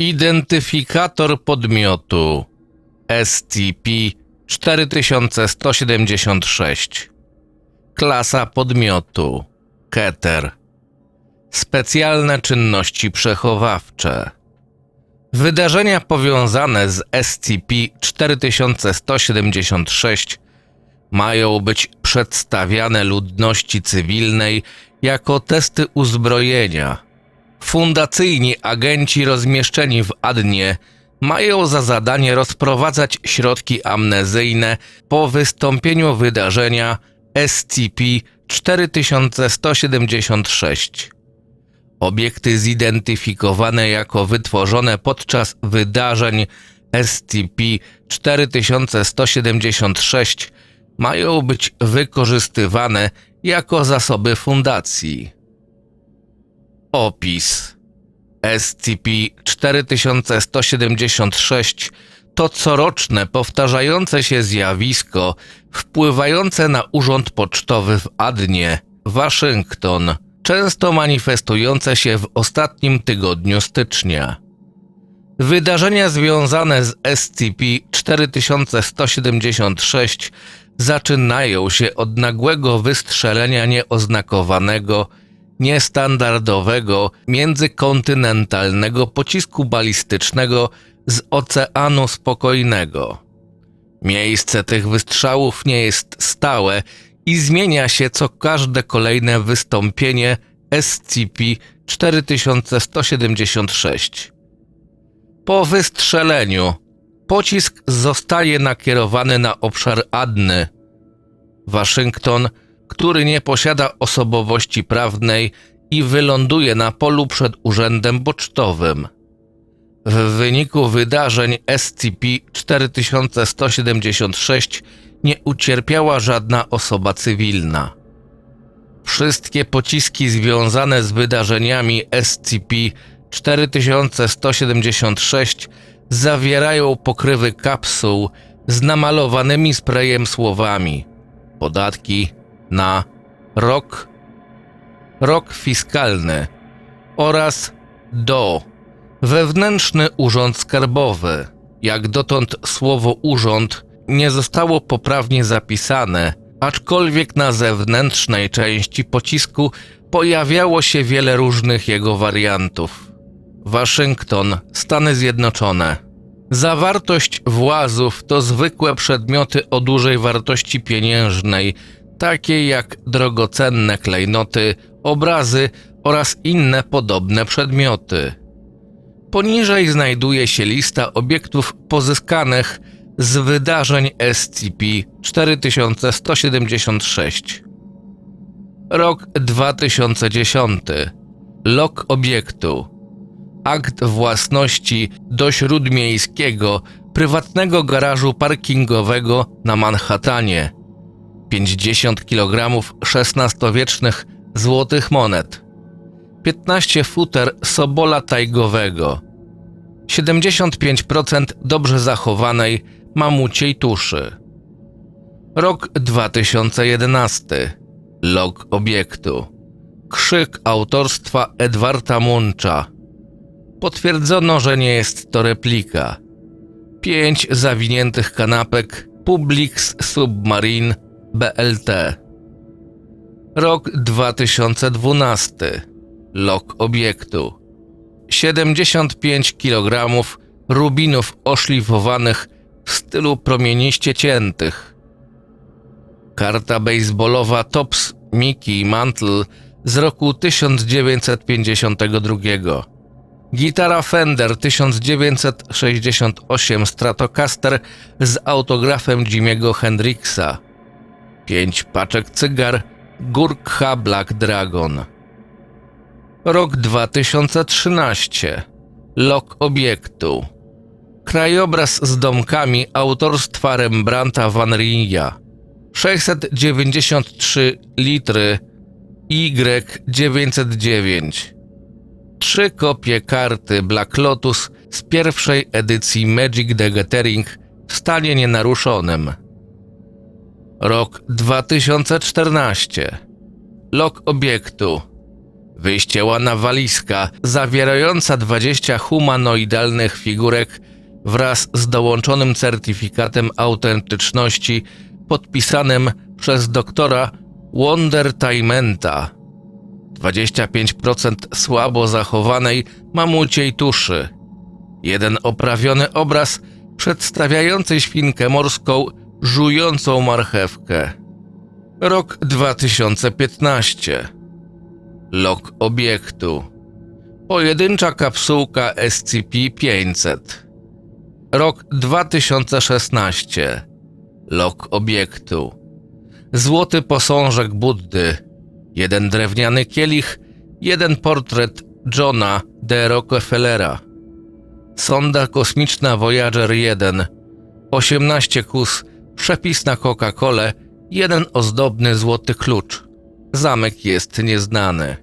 Identyfikator podmiotu. SCP-4176 Klasa podmiotu. Keter. Specjalne czynności przechowawcze. Wydarzenia powiązane z SCP-4176 mają być przedstawiane ludności cywilnej jako testy uzbrojenia. Fundacyjni agenci rozmieszczeni w Adnie mają za zadanie rozprowadzać środki amnezyjne po wystąpieniu wydarzenia SCP-4176. Obiekty zidentyfikowane jako wytworzone podczas wydarzeń SCP-4176 mają być wykorzystywane jako zasoby fundacji. Opis SCP-4176 to coroczne, powtarzające się zjawisko wpływające na urząd pocztowy w Adnie, Waszyngton, często manifestujące się w ostatnim tygodniu stycznia. Wydarzenia związane z SCP-4176 zaczynają się od nagłego wystrzelenia nieoznakowanego, niestandardowego, międzykontynentalnego pocisku balistycznego z Oceanu Spokojnego. Miejsce tych wystrzałów nie jest stałe i zmienia się co każde kolejne wystąpienie SCP-4176. Po wystrzeleniu pocisk zostaje nakierowany na obszar Adny. Waszyngton, który nie posiada osobowości prawnej i wyląduje na polu przed urzędem pocztowym. W wyniku wydarzeń SCP-4176 nie ucierpiała żadna osoba cywilna. Wszystkie pociski związane z wydarzeniami SCP-4176 zawierają pokrywy kapsuł z namalowanymi sprayem słowami podatki na rok, rok fiskalny oraz do wewnętrzny urząd skarbowy. Jak dotąd słowo urząd nie zostało poprawnie zapisane, aczkolwiek na zewnętrznej części pocisku pojawiało się wiele różnych jego wariantów. Waszyngton, Stany Zjednoczone. Zawartość włazów to zwykłe przedmioty o dużej wartości pieniężnej, takie jak drogocenne klejnoty, obrazy oraz inne podobne przedmioty. Poniżej znajduje się lista obiektów pozyskanych z wydarzeń SCP-4176. Rok 2010. Lok obiektu akt własności do śródmiejskiego, prywatnego garażu parkingowego na Manhattanie. 50 kg XVI-wiecznych złotych monet. 15 futer sobola tajgowego. 75% dobrze zachowanej mamuciej tuszy. Rok 2011. Log obiektu. Krzyk autorstwa Edwarda Muncza. Potwierdzono, że nie jest to replika. Pięć zawiniętych kanapek Publix Submarine BLT. Rok 2012. Lok obiektu. 75 kg rubinów oszlifowanych w stylu promieniście ciętych. Karta baseballowa Tops Mickey Mantle z roku 1952. Gitara Fender 1968 Stratocaster z autografem Jimiego Hendrixa. 5 paczek cygar Gurkha Black Dragon. Rok 2013. Lok obiektu. Krajobraz z domkami autorstwa Rembrandta van Rija. 693 litry Y909 trzy kopie karty Black Lotus z pierwszej edycji Magic the Gathering w stanie nienaruszonym. Rok 2014. Lok obiektu. Wyścielana walizka zawierająca 20 humanoidalnych figurek wraz z dołączonym certyfikatem autentyczności podpisanym przez doktora Wondertainmenta. 25% słabo zachowanej mamuciej tuszy. Jeden oprawiony obraz przedstawiający świnkę morską żującą marchewkę. Rok 2015. Lok obiektu. Pojedyncza kapsułka SCP-500. Rok 2016. Lok obiektu. Złoty posążek Buddy. Jeden drewniany kielich, jeden portret Johna D. Rockefellera. Sonda kosmiczna Voyager 1. 18 kus, przepis na Coca-Colę, jeden ozdobny złoty klucz. Zamek jest nieznany.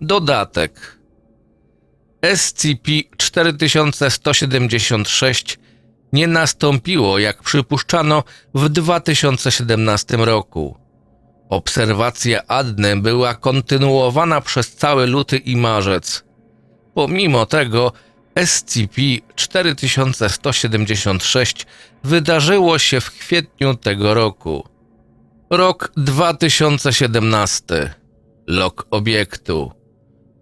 Dodatek. SCP-4176 nie nastąpiło, jak przypuszczano, w 2017 roku. Obserwacja Adny była kontynuowana przez cały luty i marzec. Pomimo tego, SCP-4176 wydarzyło się w kwietniu tego roku. Rok 2017. Lok obiektu.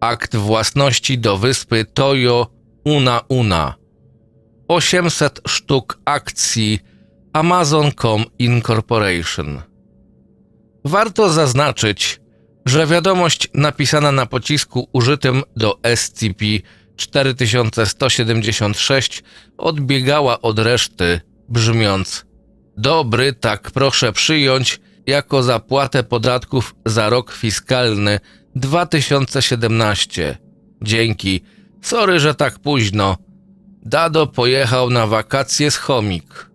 Akt własności do wyspy Toyo Una Una. 800 sztuk akcji Amazon.com Incorporation. Warto zaznaczyć, że wiadomość napisana na pocisku użytym do SCP-4176 odbiegała od reszty, brzmiąc: Dobry, tak proszę przyjąć jako zapłatę podatków za rok fiskalny 2017. Dzięki. Sorry, że tak późno. Dado pojechał na wakacje z chomik.